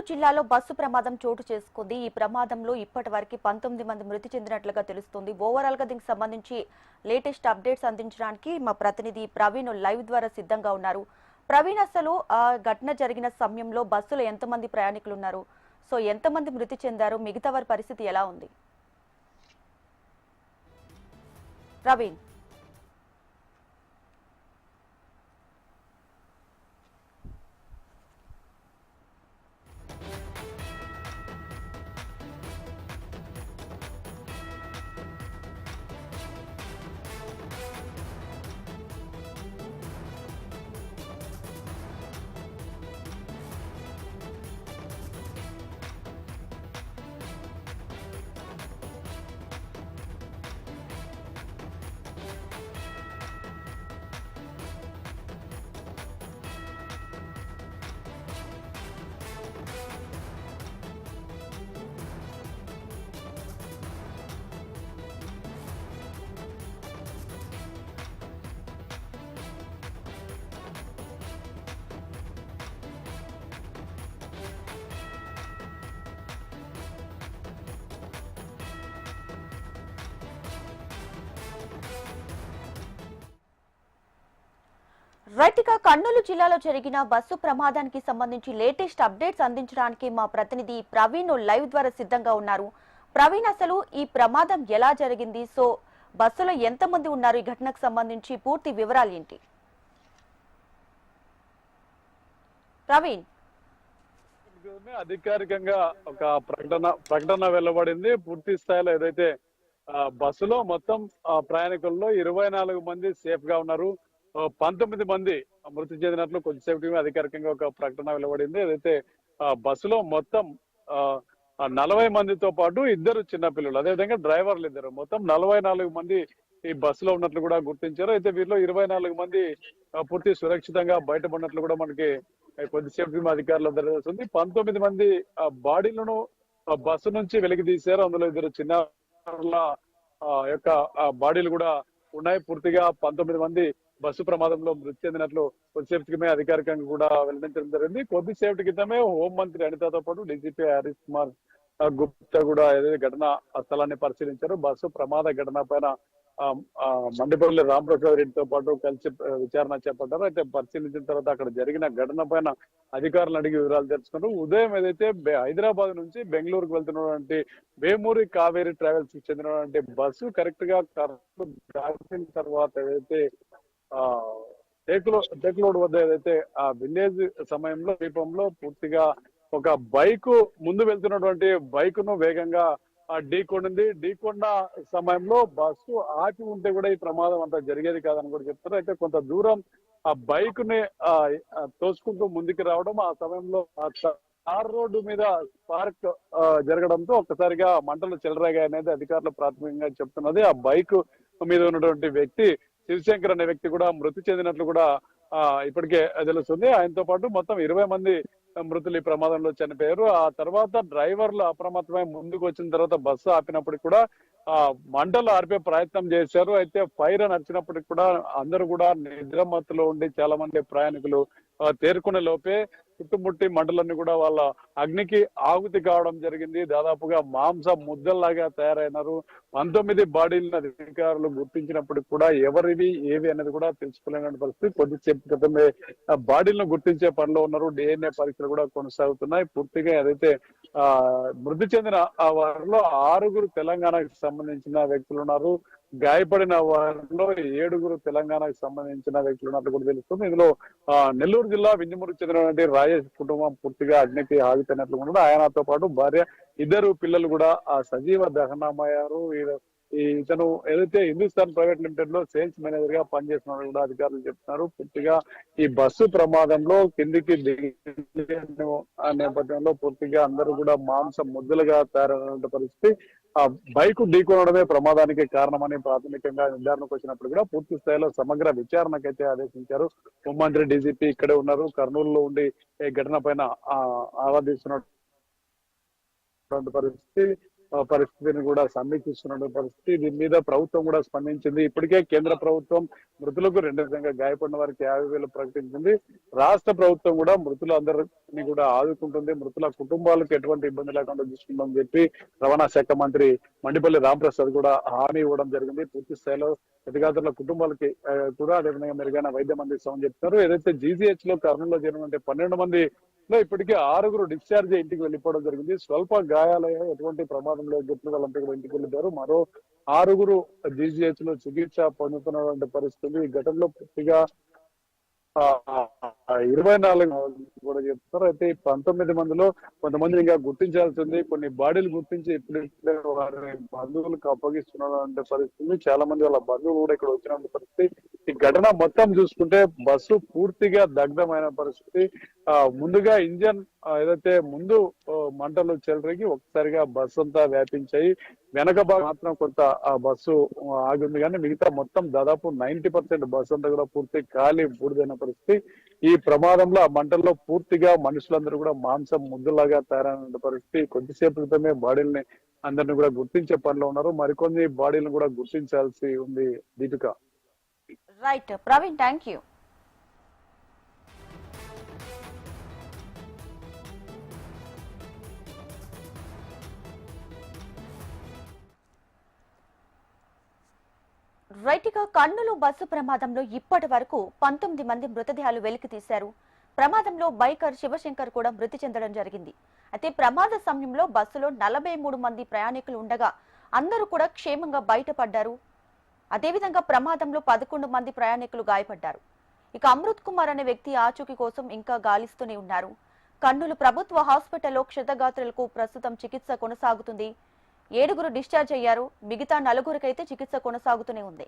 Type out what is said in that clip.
కర్నూలు జిల్లాలో బస్సు ప్రమాదం చోటు చేసుకుంది. ఈ ప్రమాదంలో ఇప్పటి వరకు పంతొమ్మిది మంది మృతి చెందినట్లుగా తెలుస్తుంది. ఓవరాల్గా దీనికి సంబంధించి లేటెస్ట్ అప్డేట్స్ అందించడానికి మా ప్రతినిధి ప్రవీణ్ లైవ్ ద్వారా సిద్ధంగా ఉన్నారు. ప్రవీణ్ అసలు ఆ ఘటన జరిగిన సమయంలో బస్సులో ఎంతమంది ప్రయాణికులు ఉన్నారు సో ఎంతమంది మృతి చెందారు? మిగతా వారి పరిస్థితి ఎలా ఉంది? ప్రవీణ్. రైట్ కర్నూలు జిల్లాలో జరిగిన బస్సు ప్రమాదానికి సంబంధించి లేటెస్ట్ అప్డేట్స్ అందించడానికి మా ప్రతినిధి ప్రవీణ్ లైవ్ ద్వారా సిద్ధంగా ఉన్నారు. ప్రవీణ్ అసలు ఈ ప్రమాదం ఎలా జరిగింది? సో బస్సులో ఎంతమంది ఉన్నారు? ఈ ఘటనకు సంబంధించి పూర్తి వివరాలు ఏంటి? ప్రవీణ్. అధికారికంగా ఒక ప్రకటన ప్రకటన వెలువడింది. పూర్తి స్థాయిలో ఏదైతే బస్సులో మొత్తం ఆ, ప్రయాణికుల్లో ఇరవై నాలుగు మంది సేఫ్గా ఉన్నారు. పంతొమ్మిది మంది మృతి చెందినట్లు కొద్దిసేపటి అధికారికంగా ఒక ప్రకటన వెలువడింది. అదైతే ఆ, బస్సులో మొత్తం నలభై మందితో పాటు ఇద్దరు చిన్నపిల్లలు అదేవిధంగా డ్రైవర్లు ఇద్దరు. మొత్తం నలభై నాలుగు మంది ఈ బస్సులో ఉన్నట్లు కూడా గుర్తించారు. అయితే వీరిలో ఇరవై నాలుగు మంది పూర్తి సురక్షితంగా బయటపడినట్లు కూడా మనకి కొద్దిసేపు అధికారులు తెలుస్తుంది పంతొమ్మిది మంది ఆ, బాడీలను బస్సు నుంచి వెలికి తీశారు. అందులో ఇద్దరు చిన్న ఆ, యొక్క బాడీలు కూడా ఉన్నాయి. పూర్తిగా పంతొమ్మిది మంది బస్సు ప్రమాదంలో మృతి చెందినట్లు కొద్దిసేపు క్రితమే అధికారికంగా కూడా వెల్లడించడం జరిగింది. కొద్దిసేపటి క్రితమే హోంమంత్రి అనితతో పాటు డీజీపీ హరీష్ కుమార్ గుప్తా కూడా ఏదైతే ఘటన ఆ స్థలాన్ని పరిశీలించారు. బస్సు ప్రమాద ఘటన పైన మండిపల్లి రామప్రసాద్ రెడ్డితో పాటు కలిసి విచారణ చేపట్టారు. అయితే పరిశీలించిన తర్వాత అక్కడ జరిగిన ఘటన పైన అధికారులను అడిగి వివరాలు తెలుసుకున్నారు. ఉదయం ఏదైతే హైదరాబాద్ నుంచి బెంగళూరుకు వెళ్తున్నటువంటి వేమూరి కావేరి ట్రావెల్స్కి చెందినటువంటి బస్సు కరెక్ట్గా దాటిన తర్వాత ఏదైతే టేకులో టేకులోడ్ వద్ద ఏదైతే ఆ విలేజ్ సమయంలో దీపంలో పూర్తిగా ఒక బైక్ ముందు వెళ్తున్నటువంటి బైక్ను వేగంగా ఆ ఢీకొండింది ఢీకొన్న సమయంలో బస్సు ఆపి ఉంటే కూడా ఈ ప్రమాదం అంతా జరిగేది కాదని కూడా చెప్తారు అయితే కొంత దూరం ఆ బైక్ని ఆ తోసుకుంటూ ముందుకు రావడం ఆ సమయంలో ఆ తార్ రోడ్డు మీద స్పార్క్ జరగడంతో ఒక్కసారిగా మంటలు చెలరేగాయి అనేది అధికారులు ప్రాథమికంగా చెప్తున్నది. ఆ బైక్ మీద ఉన్నటువంటి వ్యక్తి శివశంకర్ అనే వ్యక్తి కూడా మృతి చెందినట్లు కూడా ఆ ఇప్పటికే తెలుస్తుంది. ఆయనతో పాటు మొత్తం ఇరవై మంది మృతులు ఈ ప్రమాదంలో చనిపోయారు. ఆ తర్వాత డ్రైవర్లు అప్రమత్తమై ముందుకు వచ్చిన తర్వాత బస్సు ఆపినప్పటికి కూడా ఆ మంటలు ఆర్పే ప్రయత్నం చేశారు. అయితే ఫైర్ అని వచ్చినప్పటికి కూడా అందరూ కూడా నిద్రమత్తులో ఉండి చాలా మంది ప్రయాణికులు తేరుకునే లోపే చుట్టుముట్టి మంటలన్నీ కూడా వాళ్ళ అగ్నికి ఆహుతి కావడం జరిగింది. దాదాపుగా మాంస ముద్దల్లాగా తయారైనారు. పంతొమ్మిది బాడీలను అధికారులు గుర్తించినప్పటికి కూడా ఎవరివి ఏవి అనేది కూడా తెలుసుకోలేని పరిస్థితి. కొద్దిసేపు క్రితమే ఆ బాడీలను గుర్తించే పనిలో ఉన్నారు. డిఎన్ఏ పరీక్షలు కూడా కొనసాగుతున్నాయి. పూర్తిగా ఏదైతే ఆ మృతి చెందిన ఆ వారిలో ఆరుగురు తెలంగాణకు సంబంధించిన వ్యక్తులు ఉన్నారు. గాయపడిన వారిలో ఏడుగురు తెలంగాణకు సంబంధించిన వ్యక్తులు ఉన్నట్లు కూడా తెలుస్తుంది. ఇందులో ఆ నెల్లూరు జిల్లా వింజమూరుకు చెందినటువంటి రాజేష్ కుటుంబం పూర్తిగా అగ్నికి ఆగిపోయినట్లు కూడా ఆయనతో పాటు భార్య ఇద్దరు పిల్లలు కూడా ఆ సజీవ దహనమయ్యారు. ఈ ఇతను ఏదైతే హిందుస్థాన్ ప్రైవేట్ లిమిటెడ్లో సేల్స్ మేనేజర్గా పనిచేసిన కూడా అధికారులు చెప్తున్నారు. పూర్తిగా ఈ బస్సు ప్రమాదంలో కిందికి దిగి నేపథ్యంలో పూర్తిగా అందరూ కూడా మాంసం ముద్దులుగా తయారైన పరిస్థితి. ఆ బైక్ ఢీకొనడమే ప్రమాదానికి కారణమని ప్రాథమికంగా నిర్ధారణకు వచ్చినప్పుడు కూడా పూర్తి స్థాయిలో సమగ్ర విచారణకైతే ఆదేశించారు. హోంమంత్రి డీజీపీ ఇక్కడే ఉన్నారు. కర్నూలులో ఉండి ఘటన పైన ఆ, ఆరాధిస్తున్నటువంటి పరిస్థితి. పరిస్థితిని కూడా సమీక్షిస్తున్న పరిస్థితి. దీని మీద ప్రభుత్వం కూడా స్పందించింది. ఇప్పటికే కేంద్ర ప్రభుత్వం మృతులకు రెండు విధంగా గాయపడిన వారికి యాభై వేలు ప్రకటించింది. రాష్ట్ర ప్రభుత్వం కూడా మృతులందరినీ కూడా ఆదుకుంటుంది. మృతుల కుటుంబాలకు ఎటువంటి ఇబ్బంది లేకుండా చూసుకుంటామని చెప్పి రవాణా శాఖ మంత్రి మండిపల్లి రామప్రసాద్ కూడా హామీ ఇవ్వడం జరిగింది. పూర్తి స్థాయిలో అధికారుల కుటుంబాలకి కూడా కూడా అదేవిధంగా మెరుగైన వైద్యం అందిస్తామని చెప్తున్నారు. ఏదైతే జీజీహెచ్లో కర్నూలులో జరిగిన పన్నెండు మంది లో ఇప్పటికే ఆరుగురు డిశ్చార్జ్ ఇంటికి వెళ్ళిపోవడం జరిగింది. స్వల్ప గాయాలయ్యాయి ఎటువంటి ప్రమాదంలో చెప్పిన వాళ్ళంతా కూడా ఇంటికి వెళ్ళిపోయారు. మరో ఆరుగురు జీజీహెచ్లో చికిత్స పొందుతున్నటువంటి పరిస్థితి. ఈ ఘటనలో పూర్తిగా ఇరవై నాలుగు కూడా చెప్తారు అయితే పంతొమ్మిది మందిలో కొంతమంది ఇంకా గుర్తించాల్సి ఉంది. కొన్ని బాడీలు గుర్తించి ఇప్పుడు వారి బంధువులకు అప్పగిస్తున్నటువంటి పరిస్థితి. చాలా మంది వాళ్ళ బంధువులు కూడా ఇక్కడ వచ్చినటువంటి పరిస్థితి. ఈ ఘటన మొత్తం చూసుకుంటే బస్సు పూర్తిగా దగ్ధమైన పరిస్థితి. ఆ ముందుగా ఇంజన్ ఏదైతే ముందు మంటలు చెలరేగి ఒకసారిగా బస్సు అంతా వ్యాపించాయి. వెనక భాగం మాత్రం కొంత ఆ బస్సు ఆగింది. ఆగి ఉంది కానీ మిగతా మొత్తం దాదాపు నైన్టీ పర్సెంట్ బస్సు అంతా కూడా పూర్తి ఖాళీ బూడిదైన పరిస్థితి. ఈ ప్రమాదంలో ఆ మంటల్లో పూర్తిగా మనుషులందరూ కూడా మాంసం ముద్దులాగా తయారైన పరిస్థితి. కొద్దిసేపు క్రితమే బాడీలని అందరిని కూడా గుర్తించే పనిలో ఉన్నారు. మరికొన్ని బాడీలను కూడా గుర్తించాల్సి ఉంది Deepika. Right Praveen thank you రైట్గా Kurnool bus ప్రమాదంలో ఇప్పటి వరకు పంతొమ్మిది మంది మృతదేహాలు వెలికి తీశారు. ప్రమాదంలో బైకర్ శివశంకర్ కూడా మృతి చెందడం జరిగింది. అయితే ప్రమాద సమయంలో బస్సులో నలభై మూడు మంది ప్రయాణికులు ఉండగా అందరూ కూడా క్షేమంగా బయటపడ్డారు. అదేవిధంగా ప్రమాదంలో పదకొండు మంది ప్రయాణికులు గాయపడ్డారు. ఇక అమృత్ కుమార్ అనే వ్యక్తి ఆచూకీ కోసం ఇంకా గాలిస్తూనే ఉన్నారు. కర్నూలు ప్రభుత్వ హాస్పిటల్లో క్షతగాత్రులకు ప్రస్తుతం చికిత్స కొనసాగుతుంది. ఏడుగురు డిశ్చార్జ్ అయ్యారు. మిగతా నలుగురికైతే చికిత్స కొనసాగుతూనే ఉంది.